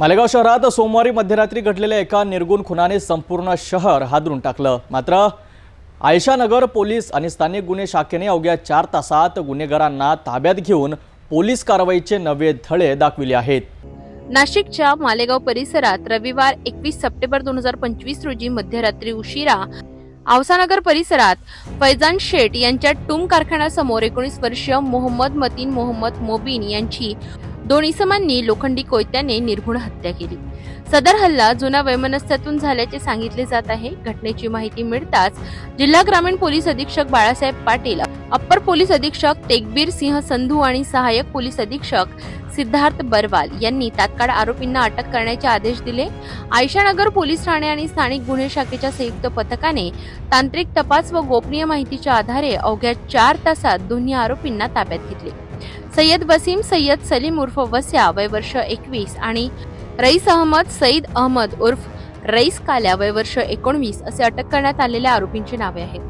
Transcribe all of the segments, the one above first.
मालेगाव शहरात सोमवारी मध्यरात्री घडलेल्या एका निर्गुण खुनाने संपूर्ण शहर हादरून टाकलं. मात्र आयशानगर पोलीस आणि स्थानिक गुन्हे शाखेने अवघ्या चार तासात गुन्हेगारांना ताब्यात घेऊन पोलीस कारवाईचे नवे धडे दाखविले आहेत. नाशिकच्या मालेगाव परिसरात रविवार एकवीस सप्टेंबर दोन हजार पंचवीस रोजी मध्यरात्री उशिरा आवसानगर परिसरात फैजान शेठ यांच्या टूम कारखान्यासमोर एकोणीस वर्षीय मोहम्मद मतीन मोहम्मद मोबिन यांची दोन इसमांनी लोखंडी कोयत्याने निर्घुण हत्या केली. सदर हल्ला जुन्या वैमनस्यातून झाल्याचे सांगितले जात आहे. घटनेची माहिती मिळताच जिल्हा ग्रामीण पोलीस अधीक्षक बाळासाहेब पाटील अप्पर पोलीस अधीक्षक तेगबीर सिंह संधू आणि सहाय्यक पोलीस अधीक्षक सिद्धार्थ बरवाल यांनी तात्काळ आरोपींना अटक करण्याचे आदेश दिले. आयशानगर पोलीस ठाणे आणि स्थानिक गुन्हे शाखेच्या संयुक्त पथकाने तांत्रिक तपास व गोपनीय माहितीच्या आधारे अवघ्या चार तासात दोन्ही आरोपींना ताब्यात घेतले. सय्यद वसीम सय्यद सलीम उर्फ वस्या वय वर्ष एकवीस आणि रईस अहमद सईद अहमद उर्फ रईस काल्या वय वर्ष एकोणवीस असे अटक करण्यात आलेल्या आरोपींची नावे आहेत.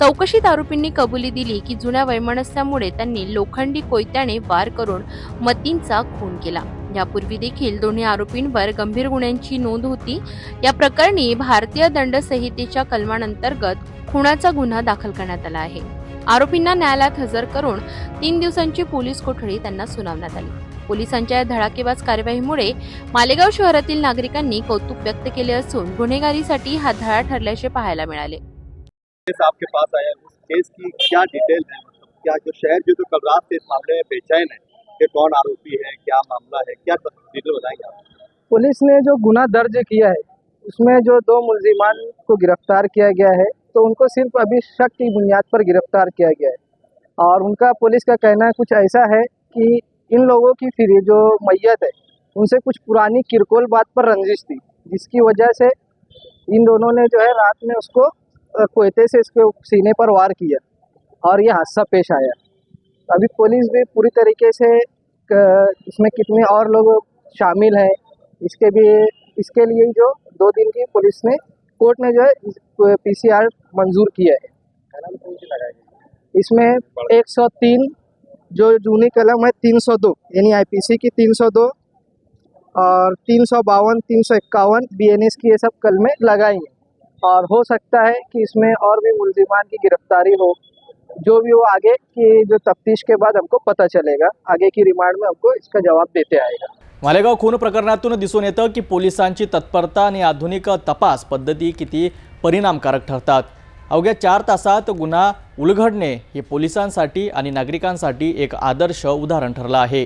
चौकशीत आरोपींनी कबुली दिली की जुन्या वैमनस्यामुळे त्यांनी लोखंडी कोयत्याने वार करून मतींचा खून केला. यापूर्वी देखील दोन्ही आरोपींवर गंभीर गुन्ह्यांची नोंद होती. या प्रकरणी भारतीय दंड संहितेच्या कलमांतर्गत खुनाचा गुन्हा दाखल करण्यात आला आहे. आरोपींना न्यायालयात हजर करून तीन दिवसांची पोलीस कोठडी त्यांना सुनावण्यात आली. पोलिसांच्या या धडाकेबाज कार्यवाहीमुळे मालेगाव शहरातील नागरिकांनी कौतुक व्यक्त केले असून गुन्हेगारीसाठी हा धडा ठरल्याचे पाहायला मिळाले. केस आपके पास आया है। उस केस की क्या डिटेल है? क्या जो शहर जो जो कल रात से इस मामले में बेचैन है कि कौन आरोपी है क्या मामला है क्या डिटेल बताएंगे आप? पुलिस ने जो गुना दर्ज किया है उसमें जो दो मुलजिमान को गिरफ्तार किया गया है तो उनको सिर्फ़ अभी शक की बुनियाद पर गिरफ़्तार किया गया है। और उनका पुलिस का कहना कुछ ऐसा है कि इन लोगों की फिर जो मैयत है, उनसे कुछ पुरानी किरकोल बात पर रंजिश थी, जिसकी वजह से इन दोनों ने जो है रात में उसको कोयते से इसके सीने पर वार किया और ये हादसा पेश आया। अभी पुलिस भी पूरी तरीके से इसमें कितने और लोग शामिल हैं, इसके भी, इसके लिए जो दो दिन की पुलिस ने कोर्ट ने जो है पीसीआर मंजूर किया है। इसमें 103 जो जूनी कलम है 302 यानी आईपीसी की 302 और तीन सौ बावन, तीन सौ इक्यावन बी एन एस की ये सब कलमें लगाई हैं और हो सकता है कि इसमें और भी मुलजिमान की गिरफ्तारी हो, जो भी हो, आगे की जो तफ्तीश के बाद हमको पता चलेगा, आगे की रिमांड में हमको इसका जवाब देते आएगा। मालेगाव खून प्रकरणातून दिसून येतं की पोलिसांची तत्परता आणि आधुनिक तपास पद्धती किती परिणामकारक ठरतात. अवघ्या चार तासात गुन्हा उलघडणे हे पोलिसांसाठी आणि नागरिकांसाठी एक आदर्श उदाहरण ठरलं आहे.